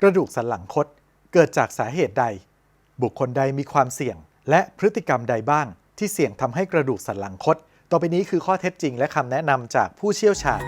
กระดูกสันหลังคดเกิดจากสาเหตุใด บุคคลใดมีความเสี่ยง และพฤติกรรมใดบ้าง ที่เสี่ยงทำให้กระดูกสันหลังคดต่อไปนี้คือข้อเท็จจริงและคำแนะนำจากผู้เชี่ยวชาญ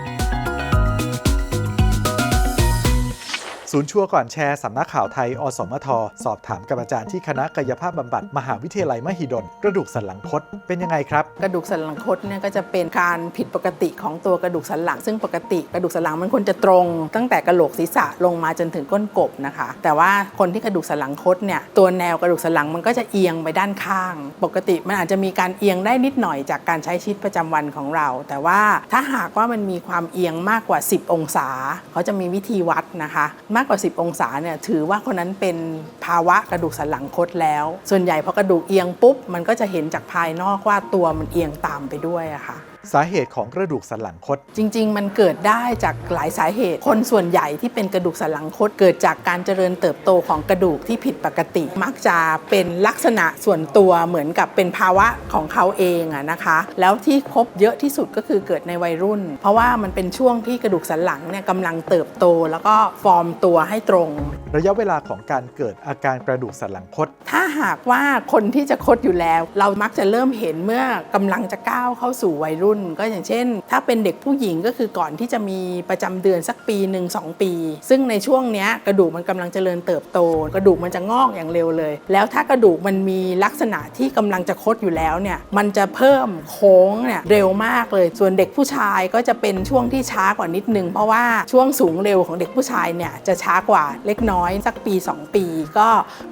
ศูนย์ชัวก่อนแชร์สำนักข่าวไทย อสมท สอบถามกับอาจารย์ที่คณะกายภาพบำบัดมหาวิทยาลัยมหิดล กระดูกสันหลังคดเป็นยังไงครับ กระดูกสันหลังคดเนี่ยก็จะเป็นการผิดปกติของตัวกระดูกสันหลัง ซึ่งปกติกระดูกสันหลังมันควรจะตรง ตั้งแต่กระโหลกศีรษะลงมาจนถึงก้นกบนะคะ แต่ว่าคนที่กระดูกสันหลังคดเนี่ยตัวแนวกระดูกสันหลังมันก็จะเอียงไปด้านข้าง ปกติมันอาจจะมีการเอียงได้นิดหน่อยจากการใช้ชีวิตประจำวันของเรา แต่ว่าถ้าหากว่ามันมีความเอียงมากกว่า 10 องศา เขาจะมีวิธีวัดนะคะมากกว่า 10 องศาเนี่ยถือว่าคนนั้นเป็นภาวะกระดูกสันหลังคดแล้ว ส่วนใหญ่พอกระดูกเอียงปุ๊บมันก็จะเห็นจากภายนอกว่าตัวมันเอียงตามไปด้วยอะค่ะ สาเหตุของกระดูกสันหลังคด จริง ๆ มันเกิดได้จากหลายสาเหตุ คนส่วนใหญ่ที่เป็นกระดูกสันหลังคดเกิดจากการเจริญเติบโตของกระดูกที่ผิดปกติ มักจะเป็นลักษณะส่วนตัวเหมือนกับเป็นภาวะของเขาเองอะนะคะ แล้วที่พบเยอะที่สุดก็คือเกิดในวัยรุ่น เพราะว่ามันเป็นช่วงที่กระดูกสันหลังเนี่ยกำลังเติบโตแล้วก็ฟอร์มตัวให้ตรง ระยะเวลาของการเกิดอาการกระดูกสันหลังคด ถ้าหากว่าคนที่จะคดอยู่แล้ว เรามักจะเริ่มเห็นเมื่อกำลังจะก้าวเข้าสู่วัยรุ่นก็อย่างเช่น ถ้าเป็นเด็กผู้หญิงก็คือก่อนที่จะมีประจำเดือนสักปีหนึ่งสองปี ซึ่งในช่วงนี้กระดูกมันกำลังเจริญเติบโต กระดูกมันจะงอกอย่างเร็วเลย แล้วถ้ากระดูกมันมีลักษณะที่กำลังจะคดอยู่แล้วเนี่ยมันจะเพิ่มโค้งเนี่ยเร็วมากเลย ส่วนเด็กผู้ชายก็จะเป็นช่วงที่ช้ากว่านิดนึง เพราะว่าช่วงสูงเร็วของเด็กผู้ชายเนี่ยจะช้ากว่าเล็กน้อยสักปี 2 ปี ก็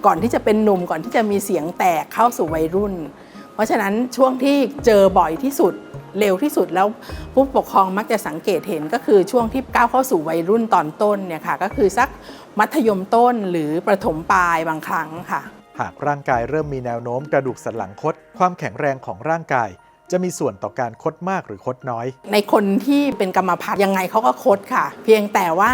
ก่อนที่จะเป็นหนุ่มก่อนที่จะมีเสียงแตกเข้าสู่วัยรุ่น เพราะฉะนั้นช่วงที่เจอบ่อยที่สุด เร็วที่สุดแล้วผู้ปกครองมักจะสังเกตเห็นก็คือช่วงที่ก้าวเข้าสู่วัยรุ่นตอนต้นเนี่ยค่ะก็คือสักมัธยมต้นหรือประถมปลายบางครั้งค่ะ หากร่างกายเริ่มมีแนวโน้มกระดูกสันหลังคดความแข็งแรงของร่างกาย จะมีส่วนต่อการคดมากหรือคดน้อย ในคนที่เป็นกรรมพันธุ์ยังไงเขาก็คดค่ะ เพียงแต่ว่า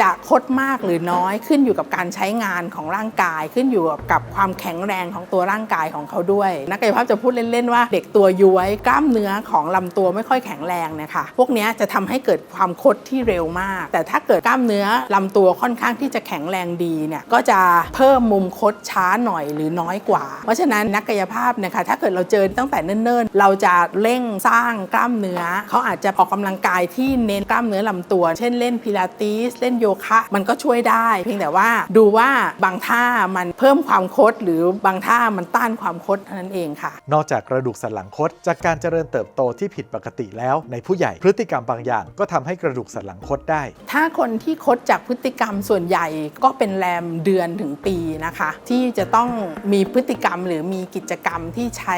จะคดมากหรือน้อยขึ้นอยู่กับการใช้งานของร่างกาย ขึ้นอยู่กับความแข็งแรงของตัวร่างกายของเขาด้วย นักกายภาพจะพูดเล่นๆว่า เด็กตัวย้วยกล้ามเนื้อของลำตัวไม่ค่อยแข็งแรงเนี่ยค่ะพวกนี้จะทำให้เกิดความคดที่เร็วมาก แต่ถ้าเกิดกล้ามเนื้อลำตัวค่อนข้างที่จะแข็งแรงดีเนี่ยก็จะเพิ่มมุมคดช้าหน่อยหรือน้อยกว่า เพราะฉะนั้นนักกายภาพเนี่ยค่ะถ้าเกิดเราเจอตั้งแต่เนิ่นๆ เราจะเร่งสร้างกล้ามเนื้อ เขาอาจจะออกกำลังกายที่เน้นกล้ามเนื้อลำตัว เช่นเล่นพิลาทิสเล่นโยคะมันก็ช่วยได้ เพียงแต่ว่าดูว่าบางท่ามันเพิ่มความคด หรือบางท่ามันต้านความคดเท่านั้นเองค่ะ นอกจากกระดูกสันหลังคดจากการเจริญเติบโตที่ผิดปกติแล้ว ในผู้ใหญ่พฤติกรรมบางอย่าง ก็ทำให้กระดูกสันหลังคดได้ ถ้าคนที่คดจากพฤติกรรมส่วนใหญ่ก็เป็นแรมเดือนถึงปีนะคะ ที่จะต้องมีพฤติกรรมหรือมีกิจกรรมที่ใช้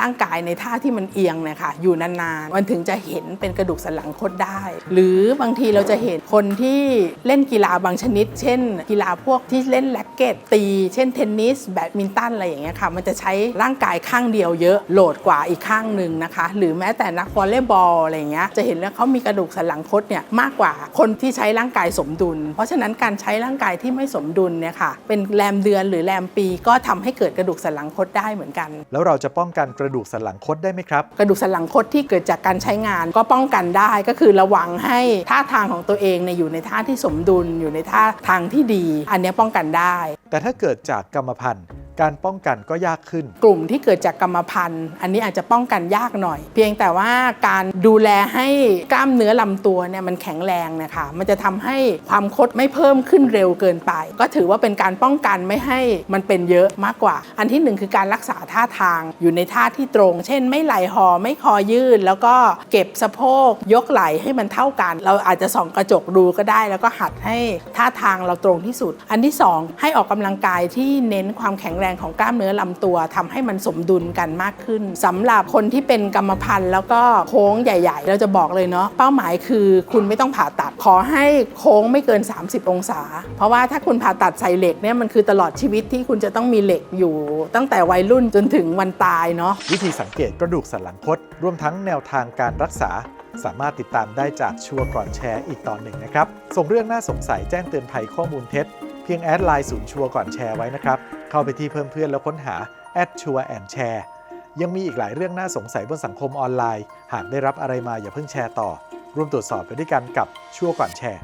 ร่างกายในท่าที่มันเอียงเนี่ยค่ะอยู่นานๆ มันถึงจะเห็นเป็นกระดูกสันหลังคดได้ หรือบางทีเราจะเห็นคนที่เล่นกีฬาบางชนิด เช่น กีฬาพวกที่เล่นแร็กเก็ตตี เช่นเทนนิสแบดมินตันอะไรอย่างเงี้ยค่ะมันจะใช้ร่างกายข้างเดียวเยอะโหลดกว่าอีกข้างหนึ่งนะคะ หรือแม้แต่นักวอลเลย์บอลอะไรอย่างเงี้ยจะเห็นแล้วเขามีกระดูกสันหลังคดเนี่ยมากกว่าคนที่ใช้ร่างกายสมดุล เพราะฉะนั้นการใช้ร่างกายที่ไม่สมดุลเนี่ยค่ะเป็นแรมเดือนหรือแรมปีก็ทำให้เกิดกระดูกสันหลังคดได้เหมือนกัน แล้วเราจะป้องกันกระดูกสันหลังคดได้ไหมครับกระดูกสันหลังคดที่เกิดจากการใช้งานก็ป้องกันได้ก็คือระวังให้ท่าทางของตัวเองเนี่ยอยู่ในท่าที่สมดุลอยู่ในท่าทางที่ดี อันเนี้ยป้องกันได้ แต่ถ้าเกิดจากกรรมพันธุ์ การป้องกันก็ยากขึ้น กลุ่มที่เกิดจากกรรมพันธุ์ อันนี้อาจจะป้องกันยากหน่อย เพียงแต่ว่าการดูแลให้กล้ามเนื้อลำตัวเนี่ยมันแข็งแรงนะคะ มันจะทำให้ความคดไม่เพิ่มขึ้นเร็วเกินไป ก็ถือว่าเป็นการป้องกันไม่ให้มันเป็นเยอะมากกว่า อันที่หนึ่งคือการรักษาท่าทางอยู่ในท่าที่ตรง เช่น ไม่ไหลหอไม่คอยืดแล้วก็เก็บสะโพกยกไหล่ให้มันเท่ากัน เราอาจจะส่องกระจกดูก็ได้ แล้วก็หัดให้ท่าทางเราตรงที่สุด อันที่สองให้ออกกำลังกายที่เน้นความแข็งแรงของกล้ามเนื้อลำตัวทำให้มันสมดุลกันมากขึ้นสำหรับคนที่เป็นกรรมพันธุ์แล้วก็โค้งใหญ่ ๆ เราจะบอกเลยเนาะเป้าหมายคือคุณไม่ต้องผ่าตัดขอให้โค้งไม่เกิน 30 องศา เพราะว่าถ้าคุณผ่าตัดใส่เหล็กเนี่ยมันคือตลอดชีวิตที่คุณจะต้องมีเหล็กอยู่ ตั้งแต่วัยรุ่นจนถึงวันตายเนาะวิธีสังเกตกระดูกสันหลังคดรวมทั้งแนวทางการรักษาสามารถติดตามได้จากชัวร์ก่อนแชร์อีกตอนหนึ่งนะครับ ส่งเรื่องน่าสงสัยแจ้งเตือนภัยข้อมูลเท็จ เพียงแอดไลน์ศูนย์ชัวร์ก่อนแชร์ไว้นะครับ เข้าไปที่เพิ่มเพื่อนแล้วค้นหาแอดชัวร์แอนแชร์ยังมีอีกหลายเรื่องน่าสงสัยบนสังคมออนไลน์ หากได้รับอะไรมาอย่าเพิ่งแชร์ต่อ ร่วมตรวจสอบไปด้วยกันกับชัวก่อนแชร์